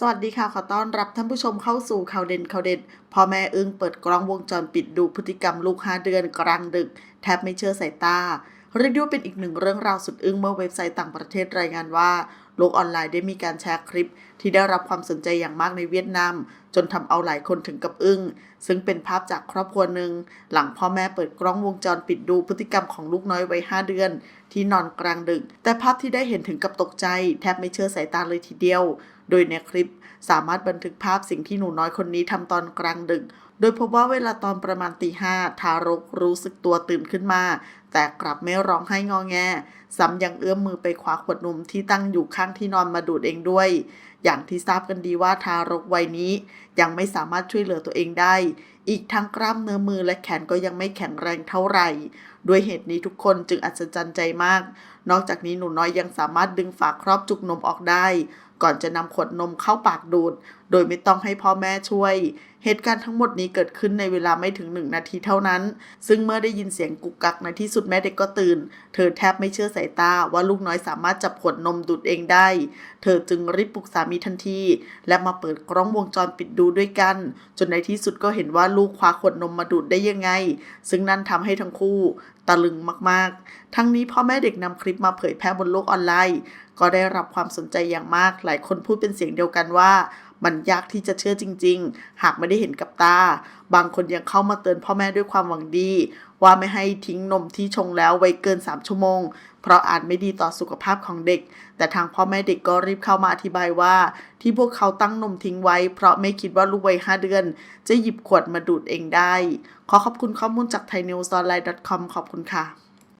สวัสดีค่ะ ขอต้อนรับท่านผู้ชมเข้าสู่ข่าวเด่นข่าวเด็ดพ่อแม่อึ้งเปิดกล้องวงจรปิดดูพฤติกรรมลูก 5 เดือนกลางดึก แทบไม่เชื่อสายตา เรียกด้ว่าเป็นอีกหนึ่งเรื่องราวสุดอึ้งเมื่อเว็บไซต์ต่างประเทศรายงานว่าโลกออนไลน์ได้มีการแชร์คลิป ที่ได้รับความสนใจอย่างมากในเวียดนาม จนทำเอาหลายคนถึงกับอึ้ง ซึ่งเป็นภาพจากครอบครัวหนึ่ง หลังพ่อแม่เปิดกล้องวงจรปิดดูพฤติกรรมของลูกน้อยวัย5เดือน ที่นอนกลางดึก แต่ภาพที่ได้เห็นถึงกับตกใจ แทบไม่เชื่อสายตาเลยทีเดียว โดยในคลิปสามารถบันทึกภาพสิ่งที่หนูน้อยคนนี้ทำตอนกลางดึก โดยพบว่าเวลาตอนประมาณตีห้าทารกรู้สึกตัวตื่นขึ้นมาแต่กลับไม่ร้องไห้งอแงซ้ำยังเอื้อมมือไปคว้าขวดนมที่ตั้งอยู่ข้างที่นอนมาดูดเองด้วย อย่างที่ทราบกันดีว่าทารกวัยนี้ ยังไม่สามารถช่วยเหลือตัวเองได้ อีกทั้งกล้ามเนื้อมือและแขนก็ยังไม่แข็งแรงเท่าไหร่ ด้วยเหตุนี้ทุกคนจึงอัศจรรย์ใจมาก นอกจากนี้หนูน้อยยังสามารถดึงฝาครอบจุกนมออกได้ ก่อนจะนำขวดนมเข้าปากดูด โดยไม่ต้องให้พ่อแม่ช่วย เหตุการณ์ทั้งหมดนี้เกิดขึ้นในเวลาไม่ถึงหนึ่งนาทีเท่านั้น ซึ่งเมื่อได้ยินเสียงกุกกักในที่สุดุดแม่เด็กก็ตื่น เธอแทบไม่เชื่อสายตาว่าลูกน้อยสามารถจับขวดนมดูดเองได้ เธอจึงรีบปลุกสามีทันที และมาเปิดกล้องวงจรปิดดูด้วยกัน จนในที่สุดก็เห็นว่าลูกคว้าขวดนมมาดูดได้ยังไง ซึ่งนั่นทำให้ทั้งคู่ตะลึงมากๆ ทั้งนี้พ่อแม่เด็กนำคลิปมาเผยแพร่บนโลกออนไลน์ ก็ได้รับความสนใจอย่างมากหลายคนพูดเป็นเสียงเดียวกันว่ามันยากที่จะเชื่อจริง ๆ หากไม่ได้เห็นกับตา บางคนยังเข้ามาเตือนพ่อแม่ด้วยความหวังดี ว่าไม่ให้ทิ้งนมที่ชงแล้วไว้เกิน 3 ชั่วโมง เพราะอาจไม่ดีต่อสุขภาพของเด็ก แต่ทางพ่อแม่เด็กก็รีบเข้ามาอธิบายว่า ที่พวกเขาตั้งนมทิ้งไว้ เพราะไม่คิดว่าลูกวัย5เดือน จะหยิบขวดมาดูดเองได้ ขอขอบคุณข้อมูลจาก thainews online com ขอบคุณค่ะ